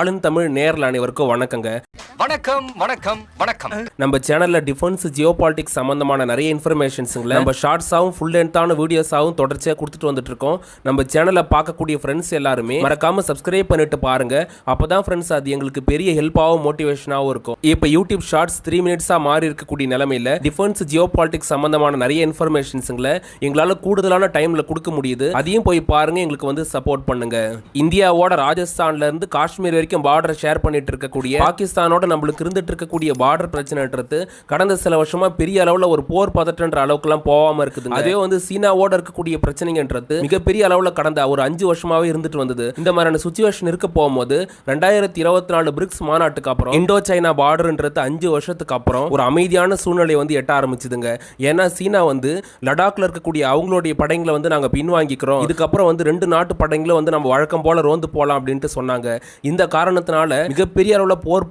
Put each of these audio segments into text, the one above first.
ஆளும் தமிழ் நேரில் அனைவருக்கும் வணக்கங்க. வணக்கம் வணக்கம் வணக்கம். நம்ம சேனல்ல டிஃபென்ஸ் ஜியோ பாலிடிக்ஸ் சம்பந்தமான நிறைய இன்ஃபர்மேஷன்ஸுங்களை நம்ம ஷார்ட்ஸாகவும் ஃபுல் லென்த்தான வீடியோஸாகவும் தொடர்ச்சியாக கொடுத்துட்டு வந்துட்டு இருக்கோம் நம்ம சேனலை பார்க்கக்கூடிய ஃப்ரெண்ட்ஸ் எல்லாருமே மறக்காம சப்ஸ்கிரைப் பண்ணிட்டு பாருங்க. அப்பதான் ஃப்ரெண்ட்ஸ் அது எங்களுக்கு பெரிய ஹெல்ப்பாகவும் மோட்டிவேஷனாகவும் இருக்கும். இப்போ யூடியூப் ஷார்ட்ஸ் த்ரீ மினிட்ஸாக மாறி இருக்கக்கூடிய நிலமையில டிஃபென்ஸ் ஜியோ பாலிடிக்ஸ் சம்பந்தமான நிறைய இன்ஃபர்மேஷன்ஸுங்கள எங்களால் கூடுதலான டைமில் கொடுக்க முடியுது. அதையும் போய் பாருங்க எங்களுக்கு வந்து சப்போர்ட் பண்ணுங்க. இந்தியாவோட ராஜஸ்தான்ல இருந்து காஷ்மீர் வரைக்கும் பார்டரை ஷேர் பண்ணிட்டு இருக்கக்கூடிய பாகிஸ்தானோட நம்மளுக்கு இருந்துட்டு இருக்கக்கூடிய பார்டர் பிரச்சனைன்றது கடந்த சில வருஷமா பெரிய அளவுல ஒரு போர் பதற்றன்ற அளவுக்குலாம் போகாம இருக்குது அதே வந்து சீனாவோட இருக்கக்கூடிய பிரச்சனைங்கன்றது மிகப்பெரிய அளவுல கடந்த ஒரு அஞ்சு வருஷமாவே இருந்துட்டு வந்தது. இந்த மாதிரியான சுச்சுவேஷன் இருக்க போகும்போது ரெண்டாயிரத்தி இருபத்தி நாலு பிரிக்ஸ் மாநாட்டுக்கு அப்புறம் இந்தோ சைனா பார்டர்ன்றது அஞ்சு வருஷத்துக்கு அப்புறம் ஒரு அமைதியான சூழ்நிலை வந்து எட்ட ஆரம்பிச்சுதுங்க. ஏன்னா சீனா வந்து லடாக்ல இருக்கக்கூடிய அவங்களுடைய படைங்களை வந்து நாங்க பின்வாங்கிக்கிறோம். இதுக்கப்புறம் வந்து ரெண்டு நாட்டு படைங்களும் வந்து நம்ம வழக்கம் போல ரோந்து போலாம் அப்படின்ட்டு சொன்னாங்க. இந்த காரணத்தினால மிகப்பெரிய அளவுல போர்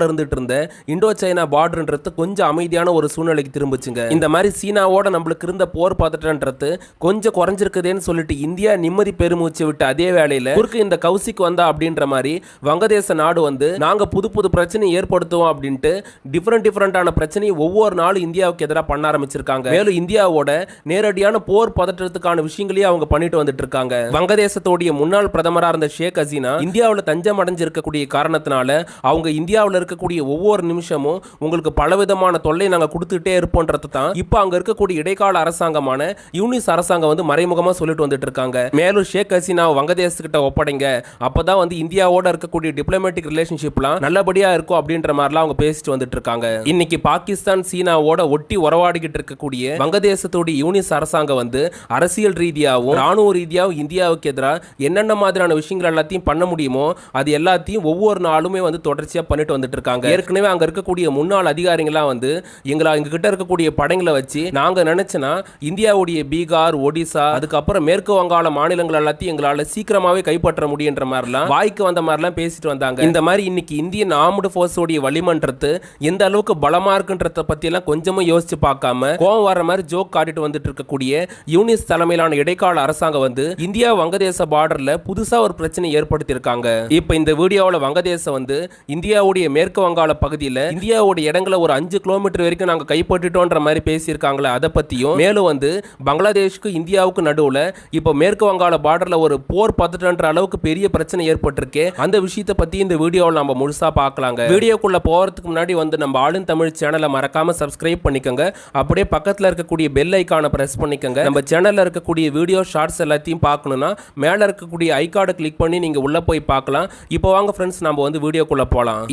பதட்டத்தோட இருந்துட்டு இருந்த இந்தோ சைனா பார்டர்ன்றது கொஞ்சம் அமைதியான ஒரு சூழ்நிலைக்கு திரும்பிச்சுங்க. இந்த மாதிரி சீனாவோட நம்மளுக்கு இருந்த போர் பதட்டன்றது கொஞ்சம் குறைஞ்சிருக்குதேன்னு சொல்லிட்டு இந்தியா நிம்மதி பெருமூச்சு விட்டு அதே வேளையில குறுக்கு இந்த கவுசிக்கு வந்தா அப்படின்ற மாதிரி வங்கதேச நாடு வந்து நாங்க புது புது பிரச்சனை ஏற்படுத்துவோம் அப்படின்ட்டு டிஃப்ரெண்ட் டிஃப்ரெண்டான பிரச்சனையை ஒவ்வொரு நாளும் இந்தியாவுக்கு எதிராக பண்ண ஆரம்பிச்சிருக்காங்க. மேலும் இந்தியாவோட நேரடியான போர் பதற்றத்துக்கான விஷயங்களையும் அவங்க பண்ணிட்டு வந்துட்டு இருக்காங்க. வங்கதேசத்தோடைய முன்னாள் பிரதமராக இருந்த ஷேக் ஹசீனா இந்தியாவில் தஞ்சம் அடைஞ்சிருக்கக்கூடிய காரணத்தினால அவங்க இந்தியாவில் இருக்கக்கூடிய ஒவ்வொரு நிமிஷமும் உங்களுக்கு பலவிதமான தொல்லை நாங்கள் கொடுத்துட்டே இருப்போன்றது தான் இப்போ அங்க இருக்கக்கூடிய இடைக்கால அரசாங்கமான யூனிஸ் அரசாங்கம் வந்து மறைமுகமா சொல்லிட்டு வந்துட்டு இருக்காங்க. மேலும் ஷேக் ஹசீனா வங்கதேசத்துக்கிட்ட ஒப்படைங்க. அப்பதான் வந்து இந்தியாவோட இருக்கக்கூடிய டிப்ளமேட்டிக் ரிலேஷன்ஷிப்லாம் நல்லபடியா இருக்கும் அப்படின்ற மாதிரிலாம் அவங்க பேசிட்டு வந்துட்டு இருக்காங்க. இன்னைக்கு பாகிஸ்தான் சீனாவோட ஒட்டி உறவாடிக்கிட்டு இருக்கக்கூடிய வங்கதேசத்துடைய யூனிஸ் அரசாங்கம் வந்து அரசியல் ரீதியாகவும் ராணுவ ரீதியாகவும் இந்தியாவுக்கு எதிராக என்னென்ன மாதிரியான விஷயங்கள் எல்லாத்தையும் பண்ண முடியுமோ அது எல்லாத்தையும் ஒவ்வொரு நாளுமே வந்து தொடர்ச்சியா பண்ணிட்டு வந்துட்டு வந்துட்டு இருக்காங்க ஏற்கனவே அங்க இருக்கக்கூடிய முன்னாள் அதிகாரிகள்லாம் வந்து எங்களை எங்க கிட்ட இருக்கக்கூடிய படைகளை வச்சு நாங்க நினைச்சனா இந்தியாவுடைய பீகார் ஒடிசா அதுக்கப்புறம் மேற்கு வங்காள மாநிலங்கள் எல்லாத்தையும் எங்களால சீக்கிரமாவே கைப்பற்ற முடியுன்ற மாதிரிலாம் வாய்க்கு வந்த மாதிரிலாம் பேசிட்டு வந்தாங்க. இந்த மாதிரி இன்னைக்கு இந்தியன் ஆர்ம்டு ஃபோர்ஸோடைய வளிமன்றது எந்த அளவுக்கு பலமா இருக்குன்றத பத்தி எல்லாம் கொஞ்சமும் யோசிச்சு பார்க்காம கோவம் வர மாதிரி ஜோக் காட்டிட்டு வந்துட்டு இருக்கக்கூடிய யூனிஸ் தலைமையிலான இடைக்கால அரசாங்கம் வந்து இந்தியா வங்கதேச பார்டர்ல புதுசா ஒரு பிரச்சனை ஏற்படுத்தி இருக்காங்க இப்ப இந்த வீடியோவில் வங்கதேசம் வந்து இந்தியாவுடைய மேற்கு வங்காள பகுதியில் இந்தியாவோட இடங்களை ஒரு அஞ்சு கிலோமீட்டர் வரைக்கும் நாங்க கைப்பற்றிட்டோன்ற மாதிரி பேசியிருக்காங்களே அதை பத்தியும். மேலும் வந்து பங்களாதேஷ்க்கு இந்தியாவுக்கு நடுவுல இப்போ மேற்கு வங்காள பார்டர்ல ஒரு போர் பத்துட்டன்ற அளவுக்கு பெரிய பிரச்சனை ஏற்பட்டிருக்கு. அந்த விஷயத்தை பத்தி இந்த வீடியோவில் நம்ம முழுசா பார்க்கலாங்க. வீடியோக்குள்ள போறதுக்கு முன்னாடி வந்து நம்ம ஆளும் தமிழ் சேனலை மறக்காம சப்ஸ்கிரைப் பண்ணிக்கோங்க. அப்படியே பக்கத்துல இருக்கக்கூடிய பெல் ஐக்கானை பிரஸ் பண்ணிக்கோங்க. நம்ம சேனல்ல இருக்கக்கூடிய வீடியோ ஷார்ட்ஸ் எல்லாத்தையும் பார்க்கணும்னா மேல இருக்கக்கூடிய ஐகார்டை கிளிக் பண்ணி நீங்க உள்ள போய் பார்க்கலாம். இப்போ வாங்க ஃப்ரெண்ட்ஸ் நம்ம வந்து வீடியோக்குள்ள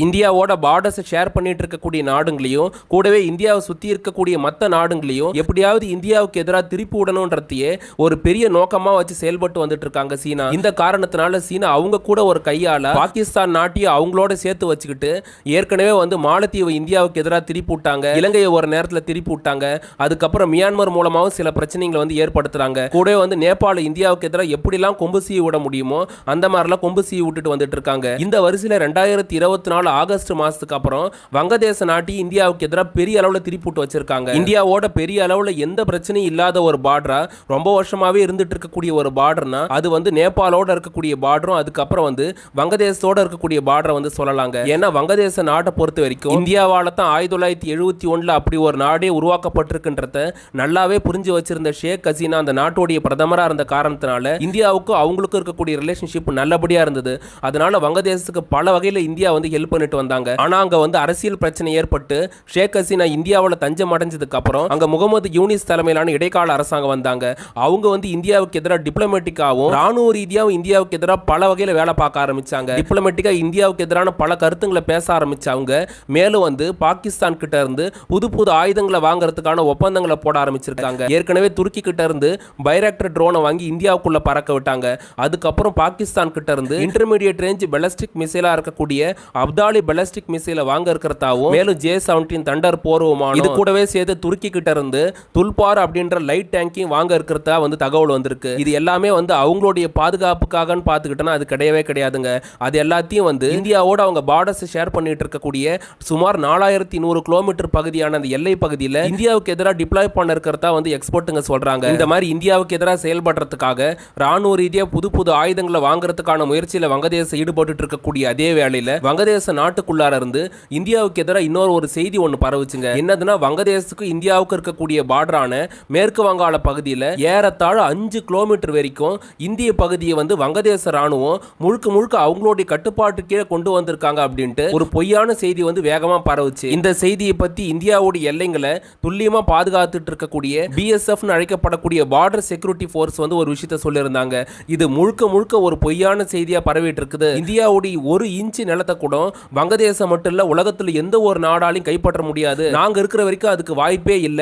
இந்தியா இந்தியாவோட பார்டர்ஸை ஷேர் பண்ணிட்டு இருக்கக்கூடிய நாடுங்களையும் கூடவே இந்தியாவை சுத்தி இருக்கக்கூடிய மற்ற நாடுங்களையும் எப்படியாவது இந்தியாவுக்கு எதிராக திருப்பி விடணுன்றதையே ஒரு பெரிய நோக்கமா வச்சு செயல்பட்டு வந்துட்டு இருக்காங்க சீனா. இந்த காரணத்தினால சீனா அவங்க கூட ஒரு கையால் பாகிஸ்தான் நாட்டையும் அவங்களோட சேர்த்து வச்சுக்கிட்டு ஏற்கனவே வந்து மாலத்தீவை இந்தியாவுக்கு எதிராக திருப்பி விட்டாங்க. இலங்கையை ஒரு நேரத்தில் திருப்பி விட்டாங்க. அதுக்கப்புறம் மியான்மர் மூலமாகவும் சில பிரச்சனைகளை வந்து ஏற்படுத்துறாங்க. கூடவே வந்து நேபாள இந்தியாவுக்கு எதிராக எப்படிலாம் கொம்பு சீவி விட முடியுமோ அந்த மாதிரிலாம் கொம்பு சீவி விட்டுட்டு வந்துட்டு இருக்காங்க. இந்த வரிசையில் ரெண்டாயிரத்தி இருபத்தி நாலு ஆகஸ்ட் மாசத்துக்கு அப்புறம் வங்கதேச நாட்டையும் இந்தியாவுக்கு எதிராக பெரிய அளவில் திருப்பி விட்டு வச்சிருக்காங்க. இந்தியாவோட பெரிய அளவில் எந்த பிரச்சனையும் இல்லாத ஒரு பார்டரா ரொம்ப வருஷமாவே இருந்துட்டு இருக்கக்கூடிய ஒரு பார்டர்னா அது வந்து நேபாளோட இருக்கக்கூடிய பார்டரும் அதுக்கப்புறம் வந்து வங்கதேசத்தோட இருக்கக்கூடிய பார்டரை வந்து சொல்லலாங்க. ஏன்னா வங்கதேச நாட்டை பொறுத்த வரைக்கும் இந்தியாவால தான் ஆயிரத்தி தொள்ளாயிரத்தி எழுபத்தி ஒண்ணுல அப்படி ஒரு நாடே உருவாக்கப்பட்டிருக்குன்றத நல்லாவே புரிஞ்சு வச்சிருந்த ஷேக் ஹசீனா அந்த நாட்டுடைய பிரதமராக இருந்த காரணத்தினால இந்தியாவுக்கும் அவங்களுக்கும் இருக்கக்கூடிய ரிலேஷன்ஷிப் நல்லபடியா இருந்தது. அதனால வங்கதேசத்துக்கு பல வகையில் இந்தியா வந்து ஹெல்ப் பண்ணிட்டு வந்தாங்க. ஆனா அங்க வந்து அரசியல் பிரச்சனை ஏற்பட்டு ஷேக் ஹசீனா இந்தியாவில் தஞ்சம் அடைஞ்சதுக்கு அப்புறம் அங்க முகமது யூனிஸ் தலைமையிலான இடைக்கால அரசாங்கம் வந்தாங்க. அவங்க வந்து இந்தியாவுக்கு எதிராக டிப்ளமேட்டிக்காகவும் ராணுவ ரீதியாகவும் இந்தியாவுக்கு எதிராக பல வகையில் வேலை பார்க்க ஆரம்பிச்சாங்க. டிப்ளமேட்டிக்கா இந்தியாவுக்கு எதிரான பல கருத்துங்களை பேச ஆரம்பிச்சவங்க. மேலும் வந்து பாகிஸ்தான் கிட்ட இருந்து புது புது ஆயுதங்களை வாங்குறதுக்கான ஒப்பந்தங்களை போட ஆரம்பிச்சிருக்காங்க. ஏற்கனவே துருக்கி கிட்ட இருந்து பைராக்டர் ட்ரோனை வாங்கி இந்தியாவுக்குள்ள பறக்க விட்டாங்க. அதுக்கப்புறம் பாகிஸ்தான் கிட்ட இருந்து இன்டர்மீடியட் ரேஞ்ச் பெலஸ்டிக் மிசைலா இருக்கக்கூடிய அப்தாலி பெலஸ்டிக் பேலஸ்டிக் மிசைல வாங்க இருக்கிறதாவும் மேலும் ஜே செவன்டீன் தண்டர் போர் இது கூடவே சேர்த்து துருக்கி கிட்ட இருந்து துல்பார் அப்படின்ற லைட் டேங்கையும் வாங்க இருக்கிறதா வந்து தகவல் வந்திருக்கு. இது எல்லாமே வந்து அவங்களுடைய பாதுகாப்புக்காகன்னு பார்த்துக்கிட்டோன்னா அது கிடையவே கிடையாதுங்க. அது எல்லாத்தையும் வந்து இந்தியாவோட அவங்க பார்டர்ஸ் ஷேர் பண்ணிட்டு இருக்கக்கூடிய சுமார் நாலாயிரத்தி நூறு கிலோமீட்டர் பகுதியான அந்த எல்லை பகுதியில் இந்தியாவுக்கு எதிராக டிப்ளாய் பண்ண இருக்கிறதா வந்து எக்ஸ்பர்ட்டுங்க சொல்றாங்க. இந்த மாதிரி இந்தியாவுக்கு எதிராக செயல்படுறதுக்காக ராணுவ ரீதியாக புது புது ஆயுதங்களை வாங்குறதுக்கான முயற்சியில் வங்கதேசம் ஈடுபட்டு இருக்கக்கூடிய அதே வேளையில் வங்கதேச உள்ளார இருந்து இந்தியாவுக்கு எதிராக இன்னொரு ஒரு செய்தி ஒன்று பரவுச்சுங்க. என்னதுன்னா வங்கதேசத்துக்கு இந்தியாவுக்கு இருக்கக்கூடிய பார்டரான மேற்கு வங்காள பகுதியில் ஏறத்தாழ அஞ்சு கிலோமீட்டர் வரைக்கும் இந்திய பகுதியை வந்து வங்கதேச ராணுவம் முழுக்க முழுக்க அவங்களுடைய கட்டுப்பாட்டு கீழே கொண்டு வந்திருக்காங்க அப்படின்ட்டு ஒரு பொய்யான செய்தி வந்து வேகமாக பரவுச்சு. இந்த செய்தியை பற்றி இந்தியாவுடைய எல்லைங்களை துல்லியமாக பாதுகாத்துட்டு இருக்கக்கூடிய பிஎஸ்எஃப் அழைக்கப்படக்கூடிய பார்டர் செக்யூரிட்டி ஃபோர்ஸ் வந்து ஒரு விஷயத்த சொல்லியிருந்தாங்க. இது முழுக்க முழுக்க ஒரு பொய்யான செய்தியாக பரவிட்டு இருக்குது. இந்தியாவுடைய ஒரு இன்ச்சு நிலத்தை கூட வங்க வங்கதேசம் மட்டும் இல்ல உலகத்துல எந்த ஒரு நாடாலையும் கைப்பற்ற முடியாது. நாங்க இருக்கிற வரைக்கும் அதுக்கு வாய்ப்பே இல்ல.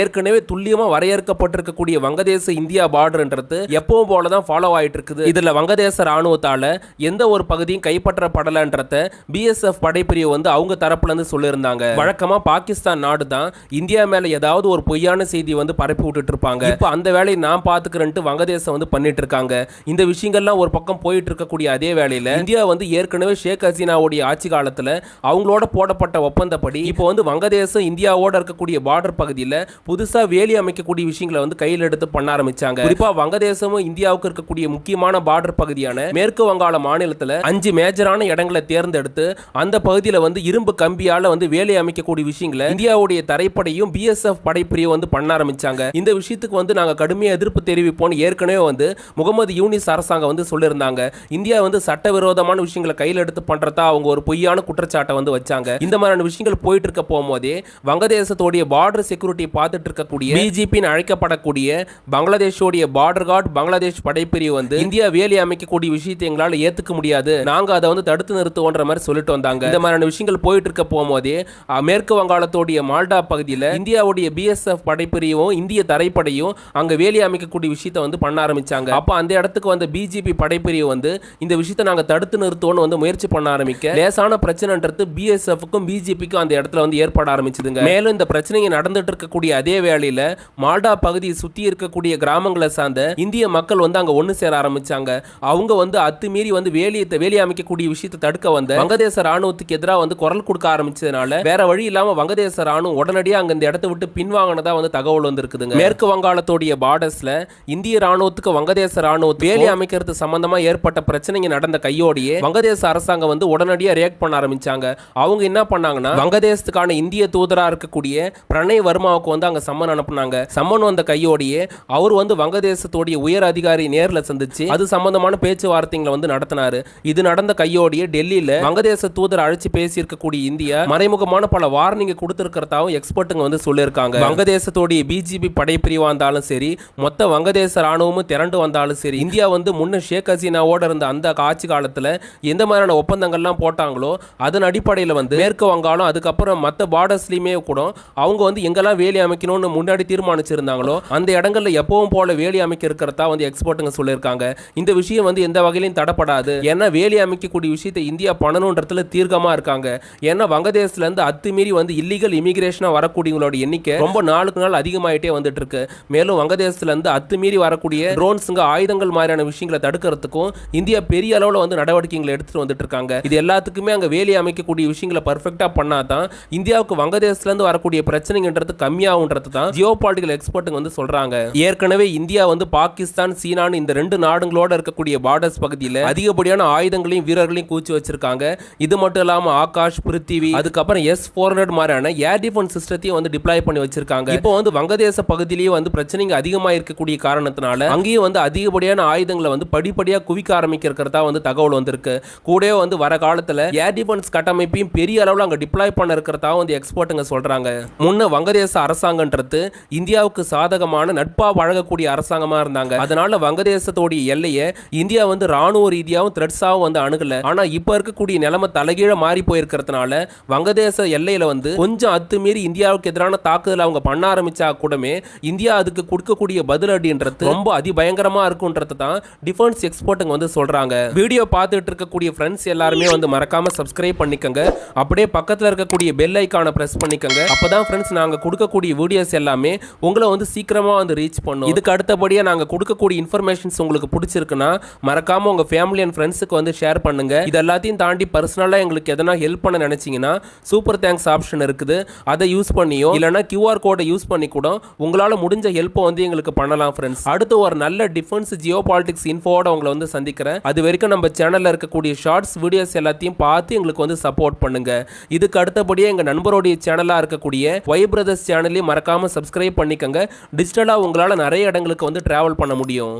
ஏற்கனவே துல்லியமா வரையறுக்கப்பட்டிருக்கக்கூடிய வங்கதேச இந்தியா பார்டர்ன்றது எப்பவும் போலதான் ஃபாலோ ஆயிட்டு இருக்குது இதுல வங்கதேச ராணுவத்தால எந்த ஒரு பகுதியும் கைப்பற்றப்படலன்றத பிஎஸ்எஃப் படைப்பிரிவு வந்து அவங்க தரப்புல இருந்து சொல்லியிருந்தாங்க. வழக்கமா பாகிஸ்தான் நாடு தான் இந்தியா மேல ஏதாவது ஒரு பொய்யான செய்தி வந்து பரப்பி விட்டுட்டு இருப்பாங்க இப்போ அந்த வேலையை நான் பாத்துக்கிறேன்ட்டு வங்கதேசம் வந்து பண்ணிட்டு இருக்காங்க இந்த விஷயங்கள்லாம் ஒரு பக்கம் போயிட்டு இருக்கக்கூடிய அதே வேளையில இந்தியா வந்து ஏற்கனவே ஷேக் ஹசீனாவுடைய ஆட்சி காலத்தில் அவங்களோட போடப்பட்ட ஒப்பந்தப்படி இப்போ வந்து வங்கதேசம் இந்தியாவோட இருக்கக்கூடிய பார்டர் பகுதியில் புதுசாக வேலி அமைக்கக்கூடிய விஷயங்களை வந்து கையில் எடுத்து பண்ண ஆரம்பிச்சாங்க. குறிப்பாக வங்கதேசமும் இந்தியாவுக்கு இருக்கக்கூடிய முக்கியமான பார்டர் பகுதியான மேற்கு வங்காள மாநிலத்தில் அஞ்சு மேஜரான இடங்களை தேர்ந்தெடுத்து அந்த பகுதியில் வந்து இரும்பு கம்பியால் வந்து வேலி அமைக்கக்கூடிய விஷயங்களை இந்தியாவுடைய தரைப்படையும் பிஎஸ்எஃப் படைப்பிரிவு வந்து பண்ண ஆரம்பிச்சாங்க. இந்த விஷயத்துக்கு வந்து நாங்கள் கடுமையாக எதிர்ப்பு தெரிவிப்போம்னு ஏற்கனவே வந்து முகமது யூனிஸ் அரசாங்கம் வந்து சொல்லியிருந்தாங்க. இந்தியா வந்து சட்டவிரோதமான விஷயங்களை கையில் எடுத்து பண்ணுறதா அவங்க ஒரு பொய்யான குற்றச்சாட்டை வந்து வச்சாங்க. இந்த மாதிரியான விஷயங்கள் போயிட்டு இருக்க போகும்போதே வங்கதேசத்தோடைய பார்டர் செக்யூரிட்டி பார்த்துட்டு இருக்கக்கூடிய பிஜேபின்னு அழைக்கப்படக்கூடிய பங்களாதேஷோடைய பார்டர் கார்டு பங்களாதேஷ் படைப்பிரிவு வந்து இந்தியா வேலி அமைக்கக்கூடிய விஷயத்தை எங்களால் ஏத்துக்க முடியாது. நாங்க அதை வந்து தடுத்து நிறுத்துவோன்ற மாதிரி சொல்லிட்டு வந்தாங்க. இந்த மாதிரியான விஷயங்கள் போயிட்டு இருக்க போகும்போதே மேற்கு வங்காளத்தோடைய மால்டா பகுதியில் இந்தியாவுடைய பிஎஸ்எஃப் படைப்பிரிவும் இந்திய தரைப்படையும் அங்க வேலி அமைக்கக்கூடிய விஷயத்தை வந்து பண்ண ஆரம்பிச்சாங்க. அப்போ அந்த இடத்துக்கு வந்த பிஜேபி படைப்பிரிவு வந்து இந்த விஷயத்தை நாங்க தடுத்து நிறுத்துவோம்னு வந்து முயற்சி பண்ண ஆரம்பிக்க லேசான பிரச்சனை பிரச்சனைன்றது பிஎஸ்எஃப்க்கும் பிஜேபிக்கும் அந்த இடத்துல வந்து ஏற்பட ஆரம்பிச்சதுங்க. மேலும் இந்த பிரச்சனையை நடந்துட்டு இருக்கக்கூடிய அதே வேளையில மால்டா பகுதியை சுத்தி இருக்கக்கூடிய கிராமங்களை சார்ந்த இந்திய மக்கள் வந்து அங்க ஒன்று சேர ஆரம்பிச்சாங்க. அவங்க வந்து அத்துமீறி வந்து வேலியை வேலி அமைக்கக்கூடிய விஷயத்தை தடுக்க வந்த வங்கதேச ராணுவத்துக்கு எதிராக வந்து குரல் கொடுக்க ஆரம்பிச்சதுனால வேற வழி இல்லாம வங்கதேச ராணுவம் உடனடியாக அங்க இந்த இடத்தை விட்டு பின்வாங்கினதா வந்து தகவல் வந்திருக்குதுங்க. மேற்கு வங்காளத்துடைய பார்டர்ஸ்ல இந்திய ராணுவத்துக்கு வங்கதேச ராணுவத்துக்கு வேலி அமைக்கிறது சம்பந்தமா ஏற்பட்ட பிரச்சனைங்க நடந்த கையோடையே வங்கதேச அரசாங்கம் வந்து உடனடியாக ரியாக்ட் பண்ண ஆரம்பிச்சாங்க. அவங்க என்ன பண்ணாங்கன்னா வங்கதேசத்துக்கான இந்திய தூதராக இருக்கக்கூடிய பிரணய் வர்மாவுக்கு வந்து அங்கே சம்மன் அனுப்புனாங்க. சம்மன் வந்த கையோடையே அவர் வந்து வங்கதேசத்தோடைய உயர் அதிகாரி நேரில் சந்திச்சு அது சம்பந்தமான பேச்சுவார்த்தைகளை வந்து நடத்தினாரு. இது நடந்த கையோடையே டெல்லியில் வங்கதேச தூதர் அழைச்சு பேசியிருக்கக்கூடிய இந்தியா மறைமுகமான பல வார்னிங் கொடுத்திருக்கிறதாவும் எக்ஸ்பர்ட்டுங்க வந்து சொல்லியிருக்காங்க. வங்கதேசத்தோடைய பிஜேபி படைப்பிரிவா இருந்தாலும் சரி மொத்த வங்கதேச ராணுவமும் திரண்டு வந்தாலும் சரி இந்தியா வந்து முன்ன ஷேக் ஹசீனாவோட இருந்த அந்த ஆட்சி காலத்தில் எந்த மாதிரியான ஒப்பந்தங்கள்லாம் போட்டாங்களோ அதன் அடிப்படையில் வந்து மேற்கு வங்காளம் அதுக்கப்புறம் மற்ற பார்டர்ஸ்லையுமே கூட அவங்க வந்து எங்கெல்லாம் வேலி அமைக்கணும்னு முன்னாடி தீர்மானிச்சிருந்தாங்களோ அந்த இடங்கள்ல எப்பவும் போல வேலி அமைக்க இருக்கிறதா வந்து எக்ஸ்பர்ட்டுங்க சொல்லியிருக்காங்க. இந்த விஷயம் வந்து எந்த வகையிலையும் தடப்படாது. ஏன்னா வேலி அமைக்கக்கூடிய விஷயத்தை இந்தியா பண்ணணுன்றதுல தீர்க்கமாக இருக்காங்க. ஏன்னா வங்கதேசத்துலேருந்து அத்துமீறி வந்து இல்லீகல் இமிகிரேஷனாக வரக்கூடியவங்களோட எண்ணிக்கை ரொம்ப நாளுக்கு நாள் அதிகமாயிட்டே வந்துட்டு இருக்கு மேலும் வங்கதேசத்துலேருந்து அத்துமீறி வரக்கூடிய ட்ரோன்ஸுங்க ஆயுதங்கள் மாதிரியான விஷயங்களை தடுக்கிறதுக்கும் இந்தியா பெரிய அளவில் வந்து நடவடிக்கைகளை எடுத்துட்டு வந்துட்டு இருக்காங்க இது எல்லாத்துக்குமே அங்கே வேலி அமைக்கக்கூடிய விஷயங்களை பர்ஃபெக்டா பண்ணாதான் இந்தியாவுக்கு வங்கதேசத்துலேருந்து வரக்கூடிய பிரச்சனைன்றது கம்மியாகுன்றது தான் ஜியோ பாலிட்டிக்கல் எக்ஸ்பர்ட்டுங்க வந்து சொல்றாங்க. ஏற்கனவே இந்தியா வந்து பாகிஸ்தான் சீனான்னு இந்த ரெண்டு நாடுகளோட இருக்கக்கூடிய பார்டர்ஸ் பகுதியில் அதிகப்படியான ஆயுதங்களையும் வீரர்களையும் கூச்சி வச்சிருக்காங்க. இது மட்டும் இல்லாமல் ஆகாஷ் பிருத்திவி அதுக்கப்புறம் எஸ் ஃபோர் ஹண்ட்ரட் மாதிரியான ஏர் டிஃபென்ஸ் சிஸ்டத்தையும் வந்து டிப்ளாய் பண்ணி வச்சிருக்காங்க. இப்போ வந்து வங்கதேச பகுதியிலேயே வந்து பிரச்சனைங்க அதிகமாக இருக்கக்கூடிய காரணத்தினால அங்கேயும் வந்து அதிகப்படியான ஆயுதங்களை வந்து படிப்படியாக குவிக்க ஆரம்பிக்கிறதா வந்து தகவல் வந்திருக்கு. கூடவே வந்து வர காலத்தில் ஏர் டிஃபென்ஸ் கட்டமைப்பையும் பெரிய அளவில் அங்கே டிப்ளாய் பண்ண இருக்கிறதாகவும் வந்து எக்ஸ்பர்ட்டுங்க சொல்றாங்க. முன்ன வங்கதேச அரசாங்கன்றது இந்தியாவுக்கு சாதகமான நட்பா வழங்கக்கூடிய அரசாங்கமா இருந்தாங்க. அதனால வங்கதேசத்தோடைய எல்லையை இந்தியா வந்து ராணுவ ரீதியாகவும் த்ரெட்ஸாகவும் வந்து அணுகல. ஆனா இப்போ இருக்கக்கூடிய நிலைமை தலைகீழ மாறி போயிருக்கிறதுனால வங்கதேச எல்லையில வந்து கொஞ்சம் அத்துமீறி இந்தியாவுக்கு எதிரான தாக்குதல் அவங்க பண்ண ஆரம்பிச்சா கூடமே இந்தியா அதுக்கு கொடுக்கக்கூடிய பதிலடின்றது ரொம்ப அதிபயங்கரமா இருக்குன்றது தான் டிஃபென்ஸ் எக்ஸ்பர்ட்டுங்க வந்து சொல்றாங்க. வீடியோ பார்த்துட்டு இருக்கக்கூடிய ஃப்ரெண்ட்ஸ் எல்லாருமே வந்து மறக்காம சப்ஸ்கிரைப் சப்ஸ்கிரைப் பண்ணிக்கோங்க. அப்படியே பக்கத்தில் இருக்கக்கூடிய பெல் ஐக்கானை ப்ரெஸ் பண்ணிக்கோங்க. அப்பதான் ஃப்ரெண்ட்ஸ் நாங்கள் கொடுக்கக்கூடிய வீடியோஸ் எல்லாமே உங்களை வந்து சீக்கிரமாக வந்து ரீச் பண்ணும். இதுக்கு அடுத்தபடியாக நாங்கள் கொடுக்கக்கூடிய இன்ஃபர்மேஷன்ஸ் உங்களுக்கு பிடிச்சிருக்குன்னா மறக்காமல் உங்கள் ஃபேமிலி அண்ட் ஃப்ரெண்ட்ஸுக்கு வந்து ஷேர் பண்ணுங்கள் இது எல்லாத்தையும் தாண்டி பர்சனலாக எங்களுக்கு எதனா ஹெல்ப் பண்ண நினச்சிங்கன்னா சூப்பர் தேங்க்ஸ் ஆப்ஷன் இருக்குது. அதை யூஸ் பண்ணியோ இல்லைனா கியூஆர் கோடை யூஸ் பண்ணி கூட உங்களால் முடிஞ்ச ஹெல்ப்பை வந்து எங்களுக்கு பண்ணலாம் ஃப்ரெண்ட்ஸ் அடுத்து ஒரு நல்ல டிஃபென்ஸ் ஜியோ பாலிட்டிக்ஸ் இன்ஃபோட உங்களை வந்து சந்திக்கிறேன். அது வரைக்கும் நம்ம சேனலில் இருக்கக்கூடிய ஷார்ட்ஸ் வீடியோஸ் எல்லாத்தையும் பார்த்து எங்களுக்கு வந்து சப்போர்ட் பண்ணுங்க. இதுக்கு அடுத்தபடியே எங்கள் நண்பருடைய சேனலாக இருக்கக்கூடிய ஒய் பிரதர்ஸ் சேனலையும் மறக்காமல் சப்ஸ்கிரைப் பண்ணிக்கோங்க. டிஜிட்டலாக உங்களால் நிறைய இடங்களுக்கு வந்து ட்ராவல் பண்ண முடியும்.